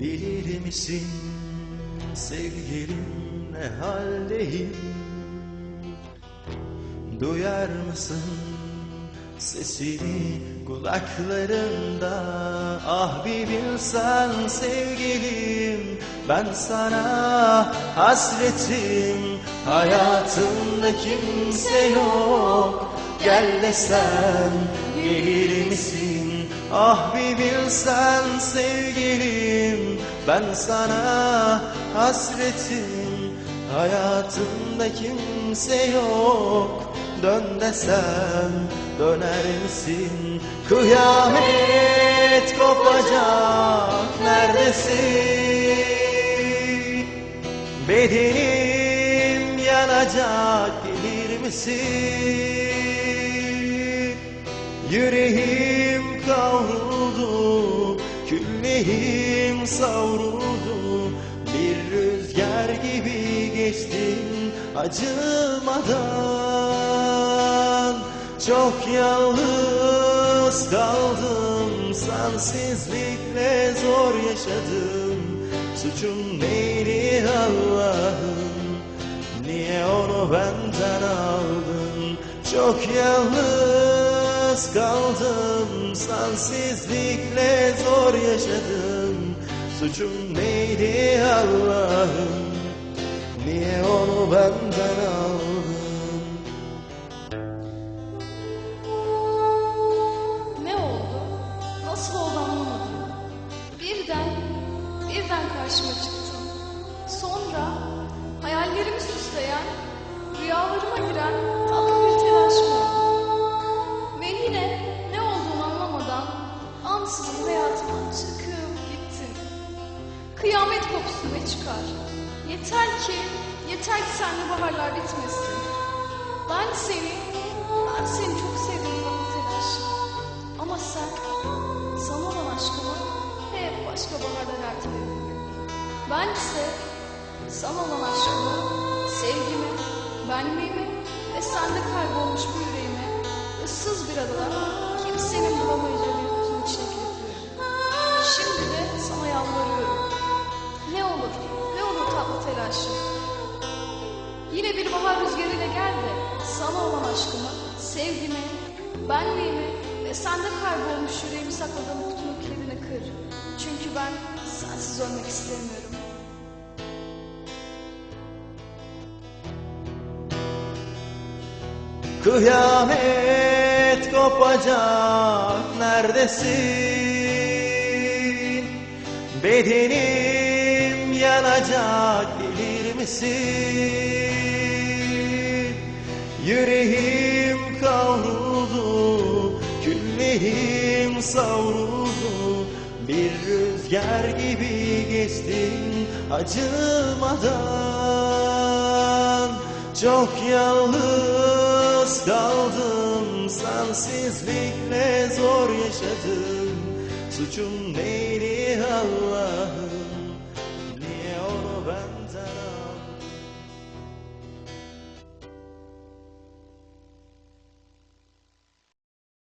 Bilir misin sevgilim ne haldeyim? Duyar mısın sesini kulaklarında Ah bir bilsen sevgilim ben sana hasretim. Hayatımda kimse yok gel desem gelir misin Ah bir bilsen sevgilim ben sana hasretim. Hayatımda kimse yok Dön desem döner misin? Kıyamet kopacak neredesin? Bedenim yanacak gelir misin? Yüreğim kavruldu Küllerim savruldu. Bir rüzgar gibi geçtin acımadan. Çok yalnız kaldım Sensizlikle zor yaşadım. Suçum neydi Allah'ım? Niye onu benden aldın? Çok yalnız kaldım Sensizlikle zor yaşadım Suçum neydi Allah'ım Niye onu benden aldın Ne oldu? Nasıl oldu anlamadım. Birden, birden karşıma çıktın. Sonra hayallerimi süsleyen, rüyalarıma giren Kıyamet kopsun ve çıkar. Yeter ki, yeter ki senle baharlar bitmesin. Ben seni, ben seni çok sevdim tatlı telaşı. Ama sen sana olan aşkımı hep başka baharlar erteledin. Ben ise sana olan aşkımı, sevgimi, benliğimi ve sende kaybolmuş bu telaşım. Yine bir bahar rüzgarıyla gel de sana olan aşkımı, sevgimi, benliğimi ve sende kaybolmuş yüreğimi sakladığım kutunun kilidini kır. Çünkü ben sensiz ölmek istemiyorum. Kıyamet kopacak neredesin? Bedenim yanacak misin? Yüreğim kavruldu, küllerim savruldu. Bir rüzgar gibi geçtin acımadan. Çok yalnız kaldım Sensizlikle zor yaşadım. Suçum neydi